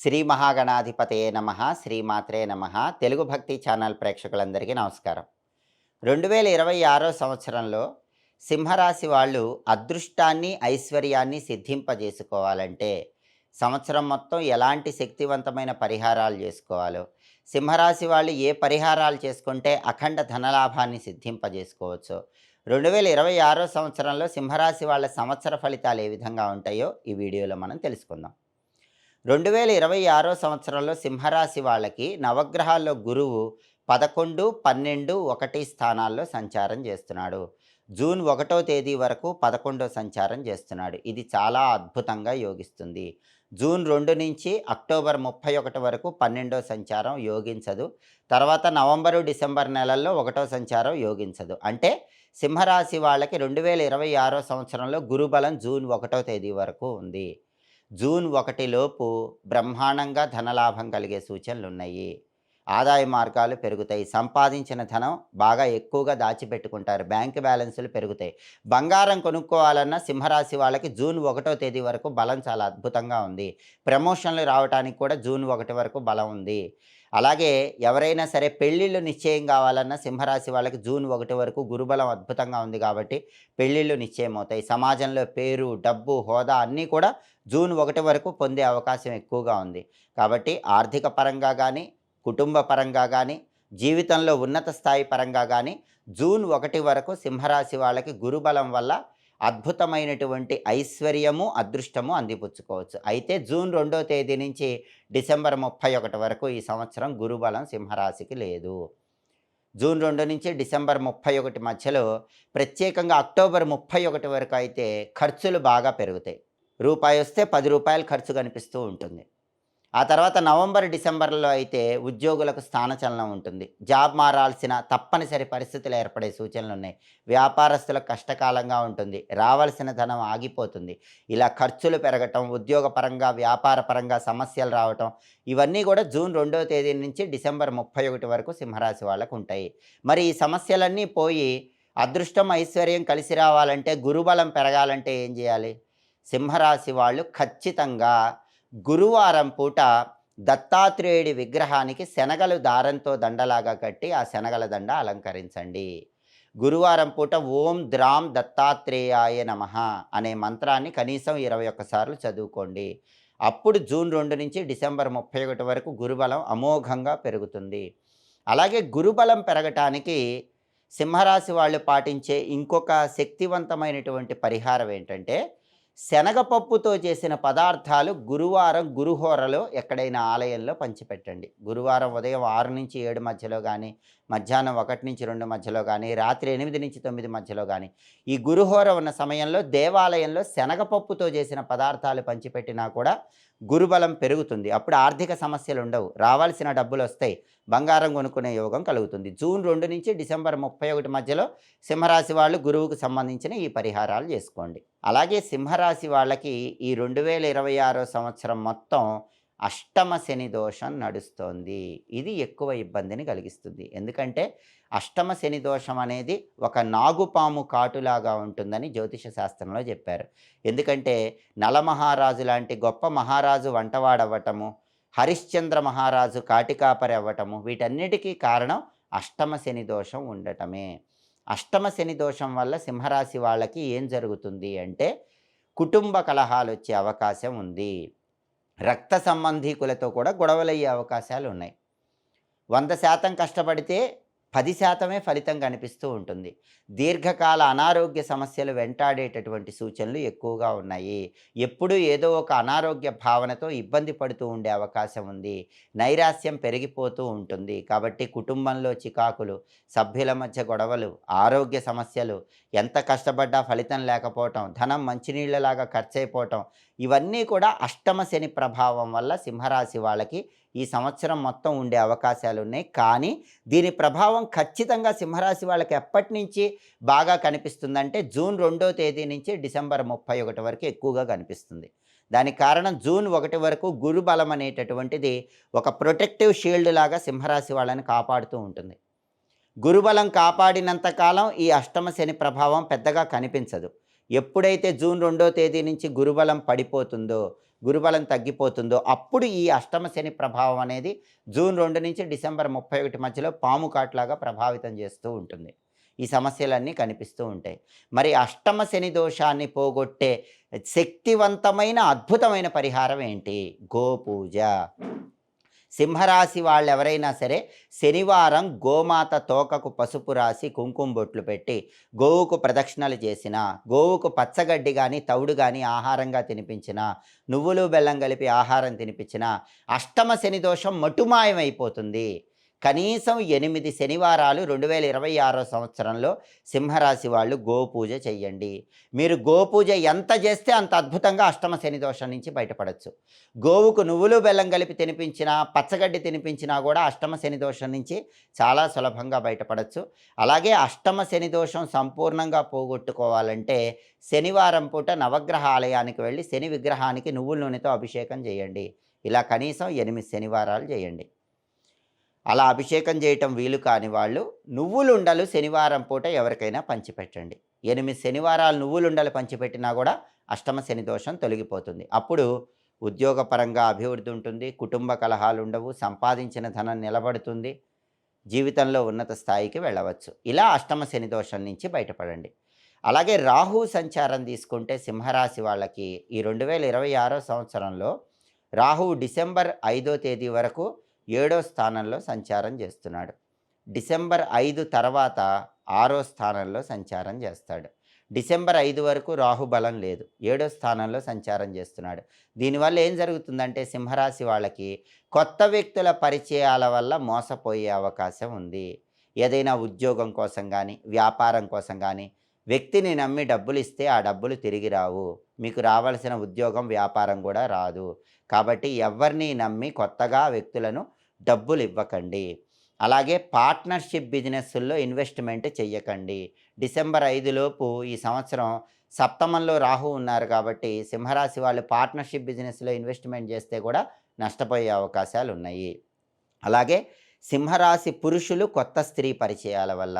శ్రీ మహాగణాధిపతయే నమ శ్రీమాత్రే నమ. తెలుగు భక్తి ఛానల్ ప్రేక్షకులందరికీ నమస్కారం. రెండు వేల ఇరవై ఆరో సంవత్సరంలో సింహరాశి వాళ్ళు అదృష్టాన్ని ఐశ్వర్యాన్ని సిద్ధింపజేసుకోవాలంటే సంవత్సరం మొత్తం ఎలాంటి శక్తివంతమైన పరిహారాలు చేసుకోవాలో సింహరాశి వాళ్ళు ఏ పరిహారాలు చేసుకుంటే అఖండ ధనలాభాన్ని సిద్ధింపజేసుకోవచ్చో రెండు వేల ఇరవై ఆరో సంవత్సరంలో సింహరాశి వాళ్ళ సంవత్సర ఫలితాలు ఏ విధంగా ఉంటాయో ఈ వీడియోలో మనం తెలుసుకుందాం. రెండు వేల ఇరవై ఆరో సంవత్సరంలో సింహరాశి వాళ్ళకి నవగ్రహాల్లో గురువు పదకొండు పన్నెండు ఒకటి స్థానాల్లో సంచారం చేస్తున్నాడు. జూన్ ఒకటో తేదీ వరకు పదకొండో సంచారం చేస్తున్నాడు. ఇది చాలా అద్భుతంగా యోగిస్తుంది. జూన్ రెండు నుంచి అక్టోబర్ ముప్పై ఒకటి వరకు పన్నెండో సంచారం యోగించదు. తర్వాత నవంబరు డిసెంబర్ నెలల్లో ఒకటో సంచారం యోగించదు. అంటే సింహరాశి వాళ్ళకి రెండు వేల ఇరవై ఆరో సంవత్సరంలో గురుబలం జూన్ ఒకటో తేదీ వరకు ఉంది. జూన్ ఒకటిలోపు బ్రహ్మాండంగా ధనలాభం కలిగే సూచనలు ఉన్నాయి ఆదాయ మార్గాలు పెరుగుతాయి. సంపాదించిన ధనం బాగా ఎక్కువగా దాచిపెట్టుకుంటారు. బ్యాంక్ బ్యాలెన్సులు పెరుగుతాయి. బంగారం కొనుక్కోవాలన్న సింహరాశి వాళ్ళకి జూన్ ఒకటో తేదీ వరకు బలం చాలా అద్భుతంగా ఉంది. ప్రమోషన్లు రావడానికి కూడా జూన్ ఒకటి వరకు బలం ఉంది. అలాగే ఎవరైనా సరే పెళ్ళిళ్ళు నిశ్చయం కావాలన్న సింహరాశి వాళ్ళకి జూన్ ఒకటి వరకు గురుబలం అద్భుతంగా ఉంది కాబట్టి పెళ్ళిళ్ళు నిశ్చయం అవుతాయి. సమాజంలో పేరు డబ్బు హోదా అన్నీ కూడా జూన్ ఒకటి వరకు పొందే అవకాశం ఎక్కువగా ఉంది. కాబట్టి ఆర్థిక పరంగా కానీ కుటుంబ పరంగా కానీ జీవితంలో ఉన్నత స్థాయి పరంగా కానీ జూన్ ఒకటి వరకు సింహరాశి వాళ్ళకి గురుబలం వల్ల అద్భుతమైనటువంటి ఐశ్వర్యము అదృష్టము అందిపుచ్చుకోవచ్చు. అయితే జూన్ రెండో తేదీ నుంచి డిసెంబర్ ముప్పై ఒకటి వరకు ఈ సంవత్సరం గురుబలం సింహరాశికి లేదు. జూన్ రెండు నుంచి డిసెంబర్ ముప్పై ఒకటి మధ్యలో ప్రత్యేకంగా అక్టోబర్ ముప్పై ఒకటి వరకు అయితే ఖర్చులు బాగా పెరుగుతాయి. రూపాయి వస్తే పది రూపాయలు ఖర్చు కనిపిస్తూ ఉంటుంది. ఆ తర్వాత నవంబర్ డిసెంబర్లో అయితే ఉద్యోగులకు స్థానచలనం ఉంటుంది. జాబ్ మారాల్సిన తప్పనిసరి పరిస్థితులు ఏర్పడే సూచనలు ఉన్నాయి. వ్యాపారస్తులకు కష్టకాలంగా ఉంటుంది. రావాల్సిన ధనం ఆగిపోతుంది. ఇలా ఖర్చులు పెరగటం ఉద్యోగపరంగా వ్యాపారపరంగా సమస్యలు రావటం ఇవన్నీ కూడా జూన్ రెండో తేదీ నుంచి డిసెంబర్ ముప్పై ఒకటి వరకు సింహరాశి వాళ్ళకు ఉంటాయి. మరి ఈ సమస్యలన్నీ పోయి అదృష్టం ఐశ్వర్యం కలిసి రావాలంటే గురుబలం పెరగాలంటే ఏం చేయాలి? సింహరాశి వాళ్ళు ఖచ్చితంగా గురువారం పూట దత్తాత్రేయుడి విగ్రహానికి శనగలు దారంతో దండలాగా కట్టి ఆ శనగల దండ అలంకరించండి. గురువారం పూట ఓం ద్రాం దత్తాత్రేయాయ నమ అనే మంత్రాన్ని కనీసం ఇరవై ఒక్కసార్లు చదువుకోండి. అప్పుడు జూన్ రెండు నుంచి డిసెంబర్ ముప్పై ఒకటి వరకు గురుబలం అమోఘంగా పెరుగుతుంది. అలాగే గురుబలం పెరగటానికి సింహరాశి వాళ్ళు పాటించే ఇంకొక శక్తివంతమైనటువంటి పరిహారం ఏంటంటే శనగపప్పుతో చేసిన పదార్థాలు గురువారం గురుహోరలో ఎక్కడైనా ఆలయంలో పంచిపెట్టండి. గురువారం ఉదయం ఆరు నుంచి ఏడు మధ్యలో కానీ మధ్యాహ్నం ఒకటి నుంచి రెండు మధ్యలో కానీ రాత్రి ఎనిమిది నుంచి తొమ్మిది మధ్యలో కానీ ఈ గురుహోర ఉన్న సమయంలో దేవాలయంలో శనగపప్పుతో చేసిన పదార్థాలు పంచిపెట్టినా కూడా గురుబలం పెరుగుతుంది. అప్పుడు ఆర్థిక సమస్యలు ఉండవు. రావాల్సిన డబ్బులు వస్తాయి. బంగారం కొనుక్కునే యోగం కలుగుతుంది. జూన్ రెండు నుంచి డిసెంబర్ ముప్పై ఒకటి మధ్యలో సింహరాశి వాళ్ళు గురువుకు సంబంధించిన ఈ పరిహారాలు చేసుకోండి. అలాగే సింహరాశి వాళ్ళకి ఈ రెండు వేల ఇరవై ఆరో సంవత్సరం మొత్తం అష్టమ శని దోషం నడుస్తోంది. ఇది ఎక్కువ ఇబ్బందిని కలిగిస్తుంది. ఎందుకంటే అష్టమ శని దోషం అనేది ఒక నాగుపాము కాటులాగా ఉంటుందని జ్యోతిష శాస్త్రంలో చెప్పారు. ఎందుకంటే నలమహారాజు లాంటి గొప్ప మహారాజు వంటవాడవ్వటము హరిశ్చంద్ర మహారాజు కాటికాపరి అవ్వటము వీటన్నిటికీ కారణం అష్టమ శని దోషం ఉండటమే. అష్టమ శని దోషం వల్ల సింహరాశి వాళ్ళకి ఏం జరుగుతుంది అంటే కుటుంబ కలహాలు వచ్చే అవకాశం ఉంది. రక్త సంబంధీకులతో కూడా గొడవలయ్యే అవకాశాలు ఉన్నాయి వంద శాతం కష్టపడితే పది శాతమే ఫలితం కనిపిస్తూ ఉంటుంది. దీర్ఘకాల అనారోగ్య సమస్యలు వెంటాడేటటువంటి సూచనలు ఎక్కువగా ఉన్నాయి. ఎప్పుడూ ఏదో ఒక అనారోగ్య భావనతో ఇబ్బంది పడుతూ ఉండే అవకాశం ఉంది. నైరాస్యం పెరిగిపోతూ ఉంటుంది. కాబట్టి కుటుంబంలో చికాకులు సభ్యుల మధ్య గొడవలు ఆరోగ్య సమస్యలు ఎంత కష్టపడ్డా ఫలితం లేకపోవటం ధనం మంచినీళ్ళలాగా ఖర్చు అయిపోవటం ఇవన్నీ కూడా అష్టమ శని ప్రభావం వల్ల సింహరాశి వాళ్ళకి ఈ సంవత్సరం మొత్తం ఉండే అవకాశాలు ఉన్నాయి కానీ దీని ప్రభావం ఖచ్చితంగా సింహరాశి వాళ్ళకి ఎప్పటి నుంచి బాగా కనిపిస్తుందంటే జూన్ రెండో తేదీ నుంచి డిసెంబర్ ముప్పై ఒకటి వరకు ఎక్కువగా కనిపిస్తుంది. దానికి కారణం జూన్ ఒకటి వరకు గురు బలం అనేటటువంటిది ఒక ప్రొటెక్టివ్ షీల్డ్ లాగా సింహరాశి వాళ్ళని కాపాడుతూ ఉంటుంది. గురుబలం కాపాడినంత కాలం ఈ అష్టమ శని ప్రభావం పెద్దగా కనిపించదు. ఎప్పుడైతే జూన్ రెండో తేదీ నుంచి గురుబలం పడిపోతుందో గురుబలం తగ్గిపోతుందో అప్పుడు ఈ అష్టమ శని ప్రభావం అనేది జూన్ రెండు నుంచి డిసెంబర్ ముప్పై ఒకటి మధ్యలో పాము కాట్లాగా ప్రభావితం చేస్తూ ఉంటుంది. ఈ సమస్యలన్నీ కనిపిస్తూ ఉంటాయి. మరి అష్టమ శని దోషాన్ని పోగొట్టే శక్తివంతమైన అద్భుతమైన పరిహారం ఏంటి? గోపూజ. సింహరాశి వాళ్ళు ఎవరైనా సరే శనివారం గోమాత తోకకు పసుపు రాసి కుంకుమ బొట్లు పెట్టి గోవుకు ప్రదక్షిణలు చేసిన గోవుకు పచ్చగడ్డి కానీ తౌడు కానీ ఆహారంగా తినిపించిన నువ్వులు బెల్లం కలిపి ఆహారం తినిపించిన అష్టమ శని దోషం మటుమాయమైపోతుంది. కనీసం ఎనిమిది శనివారాలు రెండు వేల ఇరవై ఆరో సంవత్సరంలో సింహరాశి వాళ్ళు గోపూజ చెయ్యండి. మీరు గోపూజ ఎంత చేస్తే అంత అద్భుతంగా అష్టమ శని దోషం నుంచి బయటపడవచ్చు గోవుకు నువ్వులు బెల్లం కలిపి తినిపించినా పచ్చగడ్డి తినిపించినా కూడా అష్టమ శని దోషం నుంచి చాలా సులభంగా బయటపడవచ్చు అలాగే అష్టమ శని దోషం సంపూర్ణంగా పోగొట్టుకోవాలంటే శనివారం పూట నవగ్రహ ఆలయానికి వెళ్ళి శని విగ్రహానికి నువ్వుల నూనెతో అభిషేకం చేయండి ఇలా కనీసం ఎనిమిది శనివారాలు చేయండి అలా అభిషేకం చేయటం వీలు కాని వాళ్ళు నువ్వులుండలు శనివారం పూట ఎవరికైనా పంచిపెట్టండి. ఎనిమిది శనివారాలు నువ్వులుండలు పంచిపెట్టినా కూడా అష్టమ శని దోషం తొలగిపోతుంది. అప్పుడు ఉద్యోగపరంగా అభివృద్ధి ఉంటుంది కుటుంబ కలహాలు ఉండవు సంపాదించిన ధనం నిలబడుతుంది జీవితంలో ఉన్నత స్థాయికి వెళ్ళవచ్చు. ఇలా అష్టమ శని దోషం నుంచి బయటపడండి. అలాగే రాహు సంచారం తీసుకుంటే సింహరాశి వాళ్ళకి ఈ రెండు వేల ఇరవై ఆరో సంవత్సరంలో రాహు డిసెంబర్ ఐదో తేదీ వరకు ఏడో స్థానంలో సంచారం చేస్తున్నాడు. డిసెంబర్ ఐదు తర్వాత ఆరో స్థానంలో సంచారం చేస్తాడు. డిసెంబర్ ఐదు వరకు రాహుబలం లేదు. ఏడో స్థానంలో సంచారం చేస్తున్నాడు. దీనివల్ల ఏం జరుగుతుందంటే సింహరాశి వాళ్ళకి కొత్త వ్యక్తుల పరిచయాల వల్ల మోసపోయే అవకాశం ఉంది. ఏదైనా ఉద్యోగం కోసం కానీ వ్యాపారం కోసం కానీ వ్యక్తిని నమ్మి డబ్బులు ఇస్తే ఆ డబ్బులు తిరిగి రావు. మీకు రావాల్సిన ఉద్యోగం వ్యాపారం కూడా రాదు. కాబట్టి ఎవరిని నమ్మి కొత్తగా వ్యక్తులను డబ్బులు ఇవ్వకండి. అలాగే పార్ట్నర్షిప్ బిజినెస్ల్లో ఇన్వెస్ట్మెంట్ చెయ్యకండి. డిసెంబర్ ఐదులోపు ఈ సంవత్సరం సప్తమంలో రాహు ఉన్నారు కాబట్టి సింహరాశి వాళ్ళు పార్ట్నర్షిప్ బిజినెస్లో ఇన్వెస్ట్మెంట్ చేస్తే కూడా నష్టపోయే అవకాశాలు ఉన్నాయి అలాగే సింహరాశి పురుషులు కొత్త స్త్రీ పరిచయాల వల్ల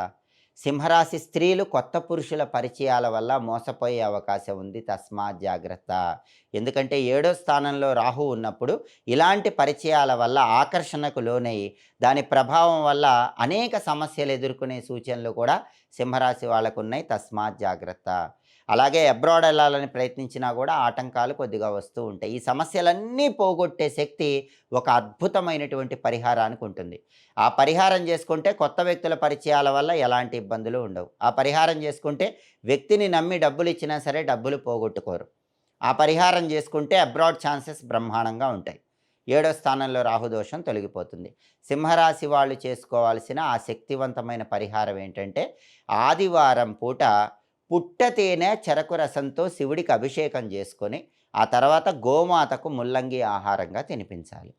సింహరాశి స్త్రీలు కొత్త పురుషుల పరిచయాల వల్ల మోసపోయే అవకాశం ఉంది. తస్మాత్ జాగ్రత్త. ఎందుకంటే ఏడో స్థానంలో రాహు ఉన్నప్పుడు ఇలాంటి పరిచయాల వల్ల ఆకర్షణకు లోనై దాని ప్రభావం వల్ల అనేక సమస్యలు ఎదుర్కొనే సూచనలు కూడా సింహరాశి వాళ్ళకు ఉన్నాయి. తస్మాత్ జాగ్రత్త. అలాగే అబ్రాడ్ వెళ్ళాలని ప్రయత్నించినా కూడా ఆటంకాలు కొద్దిగా వస్తూ ఉంటాయి. ఈ సమస్యలన్నీ పోగొట్టే శక్తి ఒక అద్భుతమైనటువంటి పరిహారానికి ఉంటుంది. ఆ పరిహారం చేసుకుంటే కొత్త వ్యక్తుల పరిచయాల వల్ల ఎలాంటి ఇబ్బందులు ఉండవు. ఆ పరిహారం చేసుకుంటే వ్యక్తిని నమ్మి డబ్బులు ఇచ్చినా సరే డబ్బులు పోగొట్టుకోరు. ఆ పరిహారం చేసుకుంటే అబ్రాడ్ ఛాన్సెస్ బ్రహ్మాండంగా ఉంటాయి. ఏడో స్థానంలో రాహుదోషం తొలగిపోతుంది. సింహరాశి వాళ్ళు చేసుకోవాల్సిన ఆ శక్తివంతమైన పరిహారం ఏంటంటే ఆదివారం పూట పుట్ట తేనె చెరకు రసంతో శివుడికి అభిషేకం చేసుకొని ఆ తర్వాత గోమాతకు ముల్లంగి ఆహారంగా తినిపించాలి.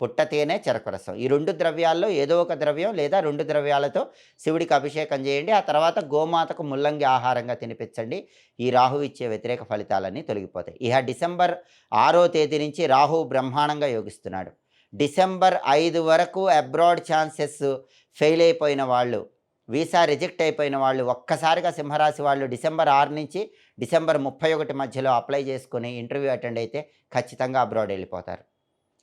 పుట్టతేనె చెరకు రసం ఈ రెండు ద్రవ్యాల్లో ఏదో ఒక ద్రవ్యం లేదా రెండు ద్రవ్యాలతో శివుడికి అభిషేకం చేయండి. ఆ తర్వాత గోమాతకు ముల్లంగి ఆహారంగా తినిపించండి. ఈ రాహు ఇచ్చే వ్యతిరేక ఫలితాలన్నీ తొలగిపోతాయి. ఇహ డిసెంబర్ ఆరో తేదీ నుంచి రాహు బ్రహ్మాండంగా యోగిస్తున్నాడు. డిసెంబర్ ఐదు వరకు అబ్రాడ్ ఛాన్సెస్ ఫెయిల్ అయిపోయిన వాళ్ళు వీసా రిజెక్ట్ అయిపోయిన వాళ్ళు ఒక్కసారిగా సింహరాశి వాళ్ళు డిసెంబర్ ఆరు నుంచి డిసెంబర్ ముప్పై ఒకటి మధ్యలో అప్లై చేసుకుని ఇంటర్వ్యూ అటెండ్ అయితే ఖచ్చితంగా అబ్రాడ్ వెళ్ళిపోతారు.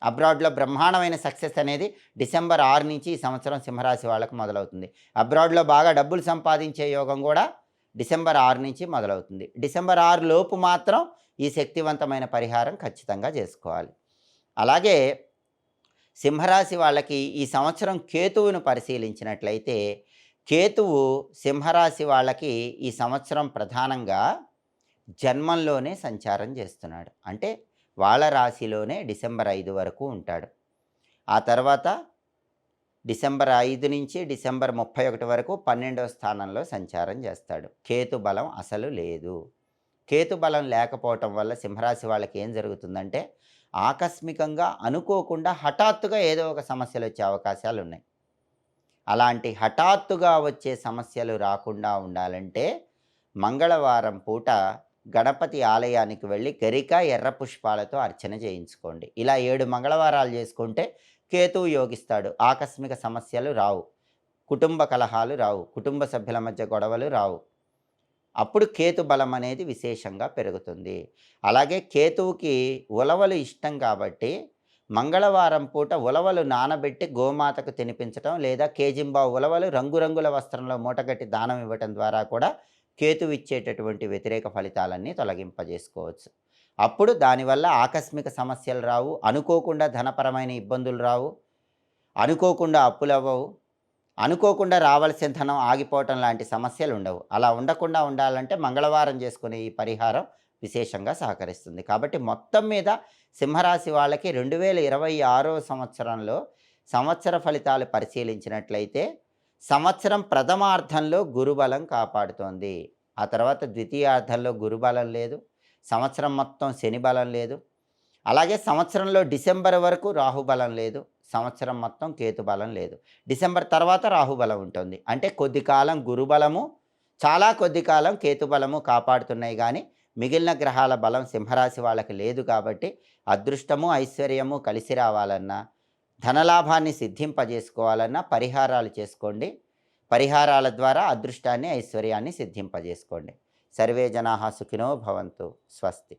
అబ్రాడ్లో బ్రహ్మాండమైన సక్సెస్ అనేది డిసెంబర్ ఆరు నుంచి ఈ సంవత్సరం సింహరాశి వాళ్ళకు మొదలవుతుంది. అబ్రాడ్లో బాగా డబ్బులు సంపాదించే యోగం కూడా డిసెంబర్ ఆరు నుంచి మొదలవుతుంది. డిసెంబర్ ఆరు లోపు మాత్రం ఈ శక్తివంతమైన పరిహారం ఖచ్చితంగా చేసుకోవాలి. అలాగే సింహరాశి వాళ్ళకి ఈ సంవత్సరం కేతువును పరిశీలించినట్లయితే కేతువు సింహరాశి వాళ్ళకి ఈ సంవత్సరం ప్రధానంగా జన్మంలోనే సంచారం చేస్తున్నాడు. అంటే వాళ్ళ రాశిలోనే డిసెంబర్ ఐదు వరకు ఉంటాడు. ఆ తర్వాత డిసెంబర్ ఐదు నుంచి డిసెంబర్ ముప్పై ఒకటి వరకు పన్నెండవ స్థానంలో సంచారం చేస్తాడు. కేతు బలం అసలు లేదు. కేతు బలం లేకపోవటం వల్ల సింహరాశి వాళ్ళకి ఏం జరుగుతుందంటే ఆకస్మికంగా అనుకోకుండా హఠాత్తుగా ఏదో ఒక సమస్యలు వచ్చే అవకాశాలు ఉన్నాయి. అలాంటి హఠాత్తుగా వచ్చే సమస్యలు రాకుండా ఉండాలంటే మంగళవారం పూట గణపతి ఆలయానికి వెళ్ళి గరిక ఎర్ర పుష్పాలతో అర్చన చేయించుకోండి. ఇలా ఏడు మంగళవారాలు చేసుకుంటే కేతు యోగిస్తాడు. ఆకస్మిక సమస్యలు రావు. కుటుంబ కలహాలు రావు. కుటుంబ సభ్యుల మధ్య గొడవలు రావు. అప్పుడు కేతు బలం అనేది విశేషంగా పెరుగుతుంది. అలాగే కేతువుకి ఉలవలు ఇష్టం కాబట్టి మంగళవారం పూట ఉలవలు నానబెట్టి గోమాతకు తినిపించటం లేదా కేజింబా ఉలవలు రంగురంగుల వస్త్రంలో మూటగట్టి దానం ఇవ్వటం ద్వారా కూడా కేతువు ఇచ్చేటటువంటి వ్యతిరేక ఫలితాలన్నీ తొలగింపజేసుకోవచ్చు. అప్పుడు దానివల్ల ఆకస్మిక సమస్యలు రావు అనుకోకుండా ధనపరమైన ఇబ్బందులు రావు అనుకోకుండా అప్పులు అవ్వవు అనుకోకుండా రావాల్సిన ధనం ఆగిపోవటం లాంటి సమస్యలు ఉండవు. అలా ఉండకుండా ఉండాలంటే మంగళవారం చేసుకునే ఈ పరిహారం విశేషంగా సహకరిస్తుంది. కాబట్టి మొత్తం మీద సింహరాశి వాళ్ళకి రెండు వేల ఇరవై ఆరో సంవత్సరంలో సంవత్సర ఫలితాలు పరిశీలించినట్లయితే సంవత్సరం ప్రథమార్థంలో గురుబలం కాపాడుతోంది. ఆ తర్వాత ద్వితీయార్థంలో గురుబలం లేదు. సంవత్సరం మొత్తం శని బలం లేదు. అలాగే సంవత్సరంలో డిసెంబర్ వరకు రాహుబలం లేదు. సంవత్సరం మొత్తం కేతు బలం లేదు. డిసెంబర్ తర్వాత రాహుబలం ఉంటుంది. అంటే కొద్ది కాలం గురుబలము చాలా కొద్ది కాలం కేతుబలము కాపాడుతున్నాయి కానీ మిగిలిన గ్రహాల బలం సింహరాశి వాళ్ళకి లేదు కాబట్టి అదృష్టము ఐశ్వర్యము కలిసి రావాలన్నా ధనలాభాన్ని సిద్ధింపజేసుకోవాలన్నా పరిహారాలు చేసుకోండి. పరిహారాల ద్వారా అదృష్టాన్ని ఐశ్వర్యాన్ని సిద్ధింపజేసుకోండి. సర్వే జనా సుఖినో భవంతు. స్వస్తి.